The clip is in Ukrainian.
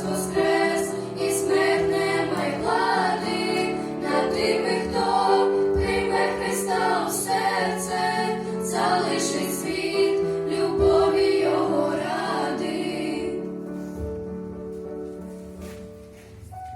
Хто прийме Христа серце, залишив.